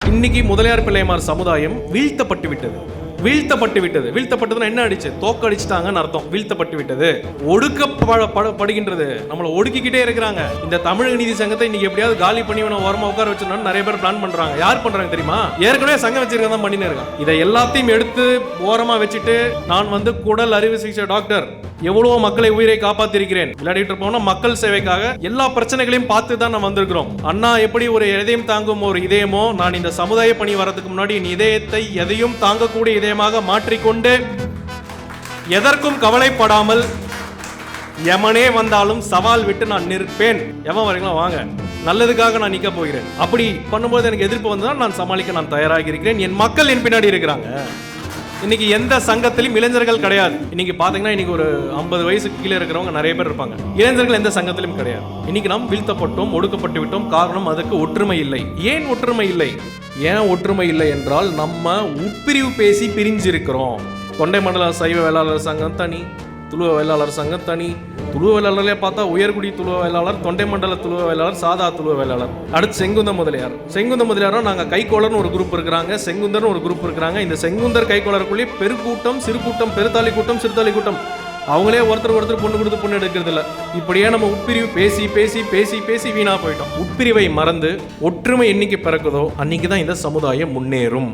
இன்னைக்கு முதலியார் பிள்ளைமார் சமுதாயம் வீழ்த்தப்பட்டு விட்டது வீழ்த்தப்பட்டு விட்டது வீழ்த்தப்பட்டதுன்னா என்ன அடிச்சு? தோக்கடிச்சிட்டாங்கன்னு அர்த்தம். வீழ்த்தப்பட்டு விட்டது ஒடுக்கப்படுகின்றது நம்மளை ஒடுக்கிக்கிட்டே இருக்கிறாங்க. இந்த தமிழக நீதி சங்கத்தை இன்னைக்கு எப்படியாவது காலி பண்ணி இவனை ஓரமா உட்கார வச்சிடணும்னு நிறைய பேர் பிளான் பண்றாங்க. யார் பண்றாங்க தெரியுமா? ஏற்கனவே சங்கம் வச்சிருக்க தான் இருக்கான் இதை எல்லாத்தையும் எடுத்து ஓரமா வச்சுட்டு நான் வந்து குடல் அறுவை சிகிச்சை டாக்டர். எவ்வளவோ மக்களை உயிரை காப்பாத்திருக்கிறேன். விளையாடிட்டு போனா மக்கள் சேவைக்காக எல்லா பிரச்சனைகளையும் பார்த்து தான் நம்ம வந்திருக்கிறோம். அண்ணா எப்படி ஒரு இதயம் தாங்கும் ஒரு இதயமோ நான் இந்த சமுதாய பணி வரதுக்கு முன்னாடி என் இதயத்தை எதையும் தாங்கக்கூடிய இதயமாக மாற்றிக்கொண்டு எதற்கும் கவலைப்படாமல் எமனே வந்தாலும் சவால் விட்டு நான் நிற்பேன். எவன் வரீங்களா வாங்க. நல்லதுக்காக நான் நிக்க போகிறேன். அப்படி பண்ணும்போது எனக்கு எதிர்ப்பு வந்து நான் சமாளிக்க நான் தயாராகி இருக்கிறேன். என் மக்கள் என் பின்னாடி இருக்கிறாங்க. இன்னைக்கு எந்த சங்கத்திலும் இளைஞர்கள் கிடையாது. இன்னைக்கு பாத்தீங்கன்னா இன்னைக்கு ஒரு ஐம்பது வயசுக்கு கீழே இருக்கிறவங்க நிறைய பேர் இருப்பாங்க. இளைஞர்கள் எந்த சங்கத்திலும் கிடையாது. இன்னைக்கு நாம் வீழ்த்தப்பட்டோம் ஒடுக்கப்பட்டு விட்டோம். காரணம் அதுக்கு ஒற்றுமை இல்லை. ஏன் ஒற்றுமை இல்லை? ஏன் ஒற்றுமை இல்லை என்றால் நம்ம உட்பிரிவு பேசி பிரிஞ்சிருக்கிறோம். தொண்டை மண்டல சைவ வேளாளர் சங்கம் தனி துளுவ வேளாளர் சங்கம் தனி துளுவ வேளாளர்லே பார்த்தா உயர்குடி துளுவ வேளாளர் தொண்டை மண்டல துளுவ வேளாளர் சாதா துளுவ வேளாளர். அடுத்து செங்குந்த முதலியார். செங்குந்த முதலியாரும் நாங்கள் கைக்கோளர்னு ஒரு குரூப் இருக்கிறாங்க செங்குந்தர்னு ஒரு குரூப் இருக்கிறாங்க. இந்த செங்குந்தர் கைக்கோளருக்குள்ளேயே பெருக்கூட்டம் சிறுகூட்டம் பெருத்தாளி கூட்டம் சிறுத்தாளி கூட்டம். அவங்களே ஒருத்தர் ஒருத்தர் பொண்ணு கொடுத்து பொண்ணு எடுக்கிறது இல்லை இப்படியே நம்ம உட்பிரிவு பேசி பேசி பேசி பேசி வீணாக போயிட்டோம். உட்பிரிவை மறந்து ஒற்றுமை என்னைக்கு பிறக்குதோ அன்னைக்கு தான் இந்த சமுதாயம் முன்னேறும்.